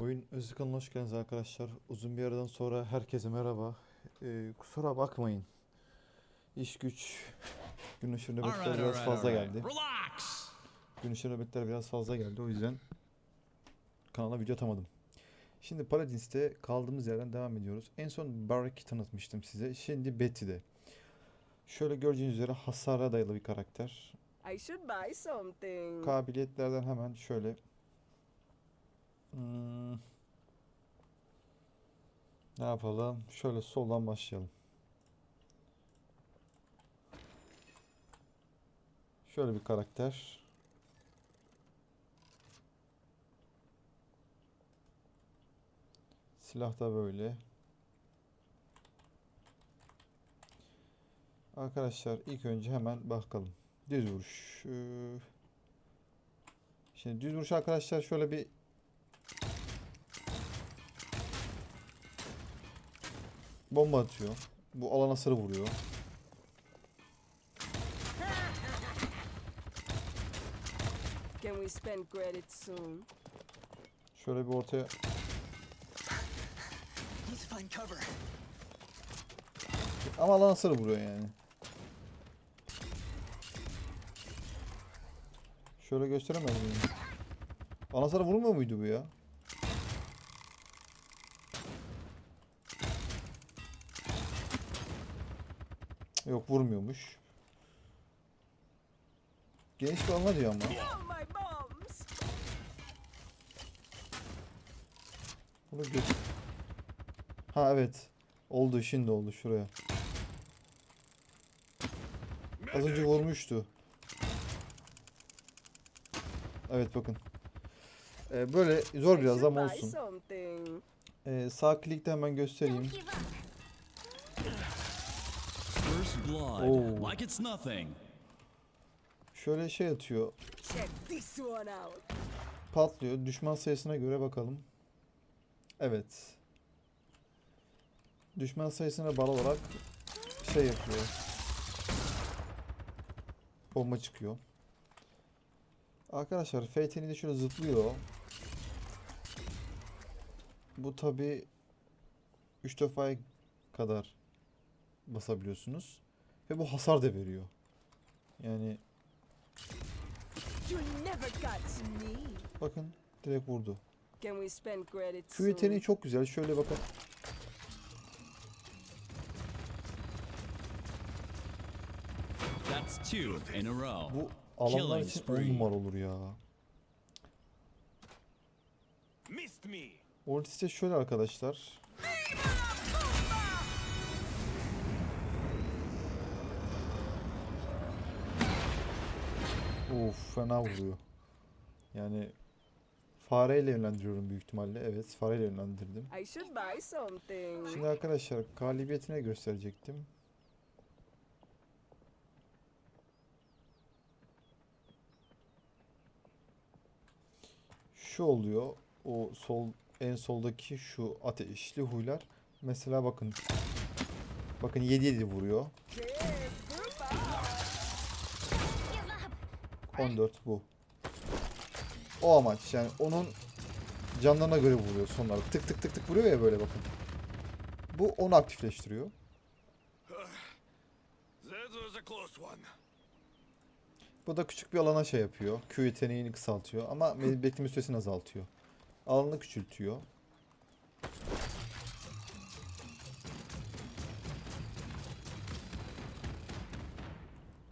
Oyun Özlü kanalına hoş geldiniz arkadaşlar. Uzun bir aradan sonra herkese merhaba. Ee, kusura bakmayın. İş güç, gün ışığı nöbetler biraz fazla geldi. Relax. Gün ışığı nöbetler biraz fazla geldi. O yüzden kanala video atamadım. Şimdi Paladins'te kaldığımız yerden devam ediyoruz. En son Barak'i tanıtmıştım size. Şimdi Betty'de. Şöyle gördüğünüz üzere hasara dayalı bir karakter. I should buy something. Kabiliyetlerden hemen şöyle Hmm. ne yapalım? Şöyle soldan başlayalım. Şöyle bir karakter. Silah da böyle. Arkadaşlar ilk önce hemen bakalım. Düz vuruş. Ee, Şimdi düz vuruş arkadaşlar şöyle bir bomba atıyor. Bu alana sarı vuruyor. Can we spend credit soon? Şöyle bir ortaya Need to find cover. ama alana sarı vuruyor yani. Şöyle gösteremez miyim? Alana sarı vurmuyor muydu bu ya? Yok vurmuyormuş. Geniş bir diyor ama. Bunu gö- Ha evet. Oldu şimdi oldu şuraya. Az önce vurmuştu. Evet bakın. Ee, böyle zor biraz ama olsun. Ee, sağ klikte hemen göstereyim. First blood. Like it's nothing. Şöyle şey atıyor. Check this one out. Patlıyor. Düşman sayısına göre bakalım. Evet. Düşman sayısına bağlı olarak şey yapıyor. Bomba çıkıyor. Arkadaşlar Fate'ini de şöyle zıplıyor. Bu tabi 3 defa kadar basabiliyorsunuz. Ve bu hasar da veriyor. Yani bakın direkt vurdu. Yeteneği çok güzel. Şöyle bakın. That's two in a row. Bu alanlar için 10 spree. numara olur ya. De şöyle arkadaşlar. Of fena vuruyor. Yani fareyle yönlendiriyorum büyük ihtimalle. Evet fareyle yönlendirdim. I should buy something. Şimdi arkadaşlar galibiyetine gösterecektim. Şu oluyor. O sol en soldaki şu ateşli huylar. Mesela bakın. Bakın 7 7 vuruyor. 14 bu. O amaç yani onun canlarına göre vuruyor sonlarda. Tık tık tık tık vuruyor ya böyle bakın. Bu onu aktifleştiriyor. Bu da küçük bir alana şey yapıyor. Q yeteneğini kısaltıyor ama me- bekleme süresini azaltıyor. Alanı küçültüyor.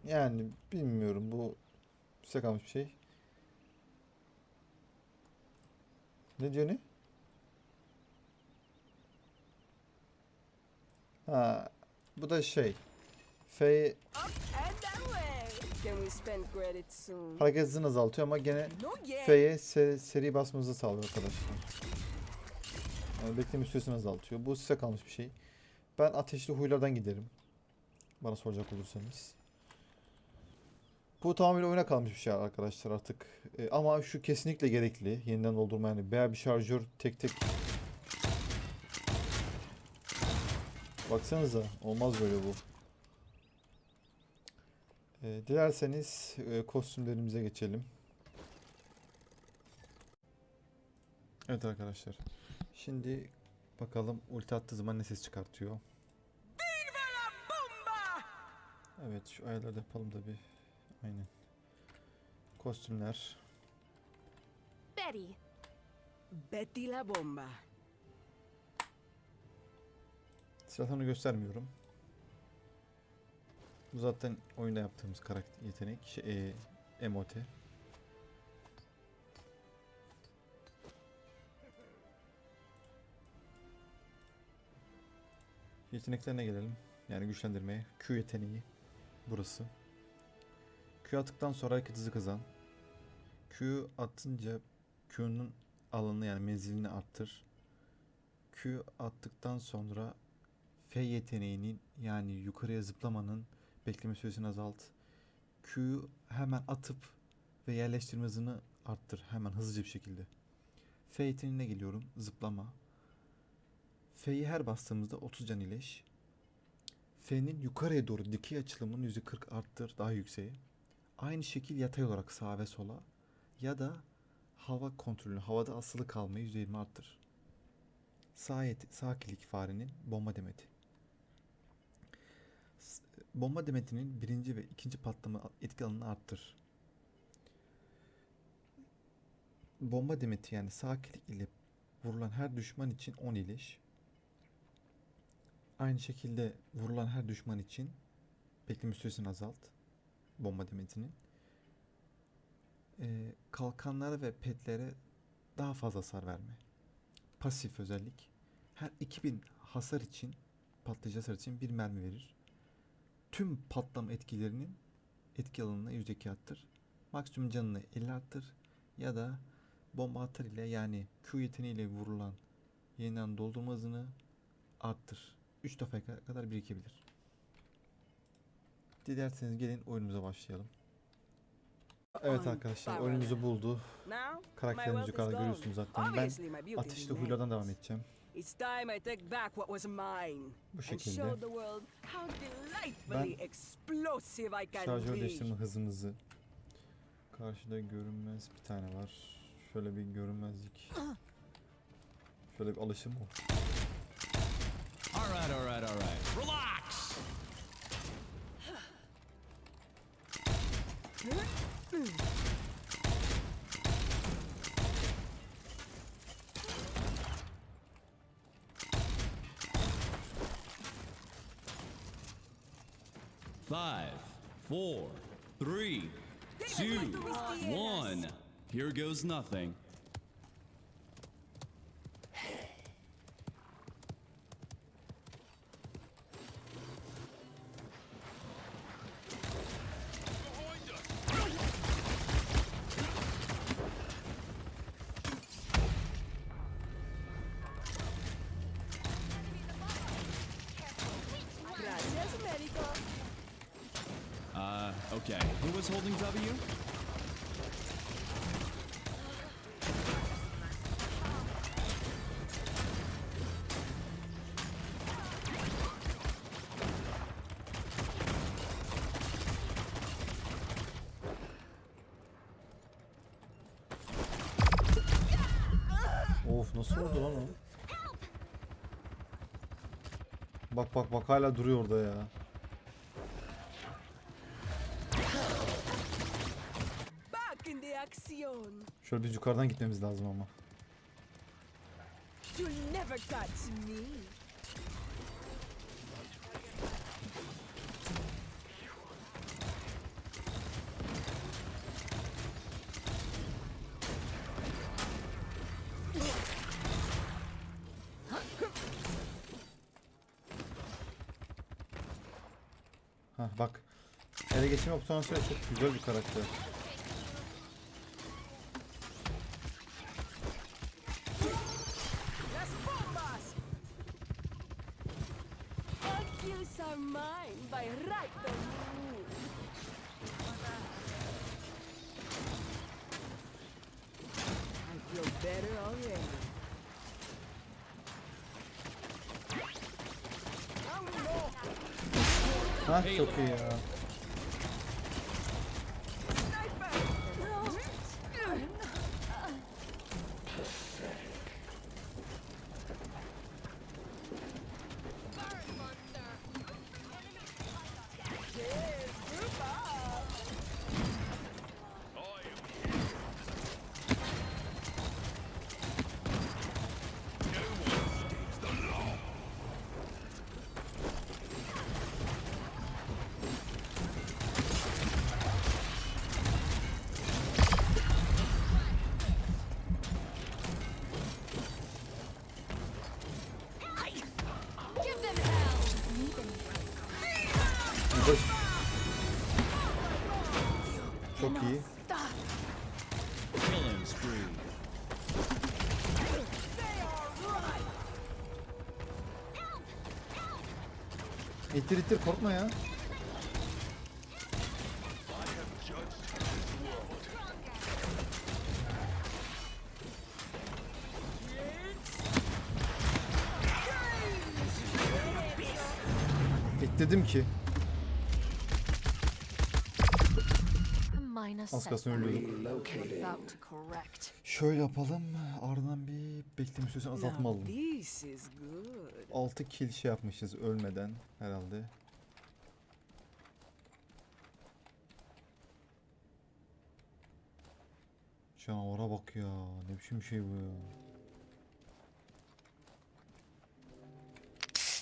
Yani bilmiyorum bu size kalmış bir şey. Ne diyor ne? Ha, bu da şey. F Up and away. Can we spend credit soon? hareket hızını azaltıyor ama gene. F'ye se- seri basmanızı sağlıyor arkadaşlar. Yani bekleme süresini azaltıyor. Bu size kalmış bir şey. Ben ateşli huylardan giderim. Bana soracak olursanız. Bu tamamen oyuna kalmış bir şey arkadaşlar artık. E, ama şu kesinlikle gerekli. Yeniden doldurma yani. Veya bir şarjör tek tek. Baksanıza. Olmaz böyle bu. E, dilerseniz e, kostümlerimize geçelim. Evet arkadaşlar. Şimdi bakalım ulti attığı zaman ne ses çıkartıyor. Evet şu ayarları yapalım da bir. Aynen. Kostümler. Betty. Betty la bomba. Silahlarını göstermiyorum. Bu zaten oyunda yaptığımız karakter yetenek. Şey, e, emote. Yeteneklerine gelelim. Yani güçlendirmeye. Q yeteneği. Burası. Q attıktan sonra hareket hızı kazan. Q atınca Q'nun alanını yani menzilini arttır. Q attıktan sonra F yeteneğinin yani yukarıya zıplamanın bekleme süresini azalt. Q'yu hemen atıp ve yerleştirme hızını arttır hemen hızlıca bir şekilde. F yeteneğine geliyorum. Zıplama. F'yi her bastığımızda 30 can iyileş. F'nin yukarıya doğru dikey açılımını %40 arttır daha yükseğe. Aynı şekil yatay olarak sağa ve sola ya da hava kontrolünü havada asılı kalmayı %20 arttır. Sağ, yet- sağ klik farenin bomba demeti. Bomba demetinin birinci ve ikinci patlama etki alanını arttır. Bomba demeti yani sağ klik ile vurulan her düşman için 10 iyileş. Aynı şekilde vurulan her düşman için bekleme süresini azalt. Bomba demetinin. Ee, kalkanlara ve petlere daha fazla hasar verme. Pasif özellik. Her 2000 hasar için patlayıcı hasar için bir mermi verir. Tüm patlama etkilerinin etki alanına %2 arttır. Maksimum canını 50 arttır. Ya da bomba atar ile yani Q yeteneğiyle vurulan yeniden doldurma hızını arttır. 3 defaya kadar birikebilir. Dilerseniz gelin oyunumuza başlayalım. Evet arkadaşlar oyunumuzu buldu. İs yukarıda görüyorsunuz zaten. Ben ateşli remains. huylardan devam edeceğim. It's time I take back what was mine. Bu And şekilde. show the world how delightfully explosive I can Şarjör değiştirme hızımızı. Karşıda görünmez bir tane var. Şöyle bir görünmezlik. Şöyle bir alışım o. All right, all right, all right. Relax. Five, four, three, two, one. Here goes nothing. Gracias, médico. Uh, okay. Who was holding W? Of nasıl oldu lan? Bak bak bak hala duruyor orada ya. Şöyle biz yukarıdan gitmemiz lazım ama. Hah bak. Ele geçirme opsiyonu çok güzel bir karakter. Better! Hah çok iyi ya. Koş. Çok iyi. İttir ittir korkma ya. Bekledim ki. Az kalsın ölüyorduk. About to correct. Şöyle yapalım. Ardından bir bekleme süresini azaltma Now alalım. this is good. 6 kill şey yapmışız ölmeden herhalde. Canavara bak ya. Ne biçim şey bu ya.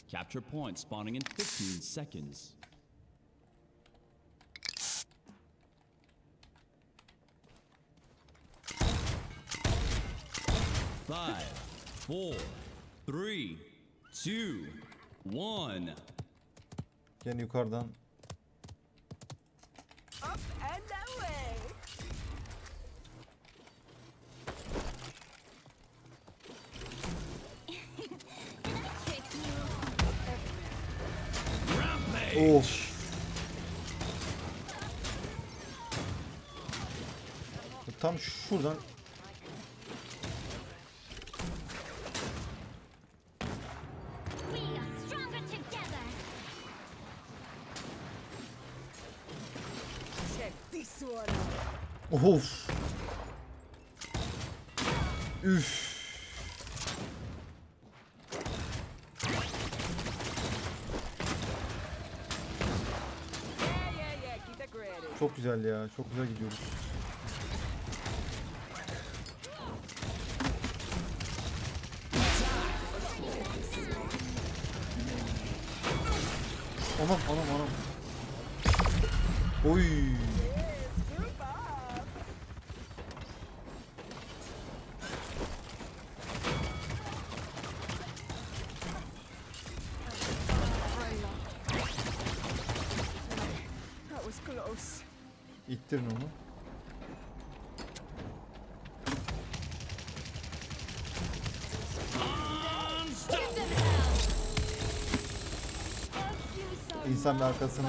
Capture point spawning in 15 seconds. Four, three, two, one. Gene yukarıdan Up and away. Of. Tam şuradan Of. Üf. Yeah, yeah, yeah. Keep it ready. Çok güzel ya. Çok güzel gidiyoruz. Anam anam anam. Oy. İnsan bir arkasını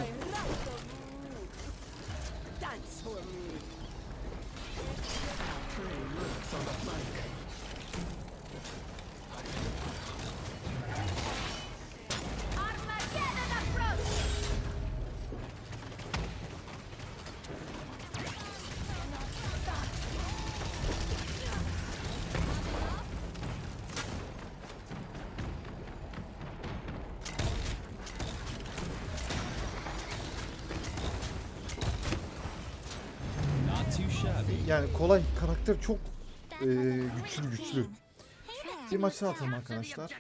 yani kolay karakter çok eee, güçlü güçlü. Bir maçı atalım arkadaşlar.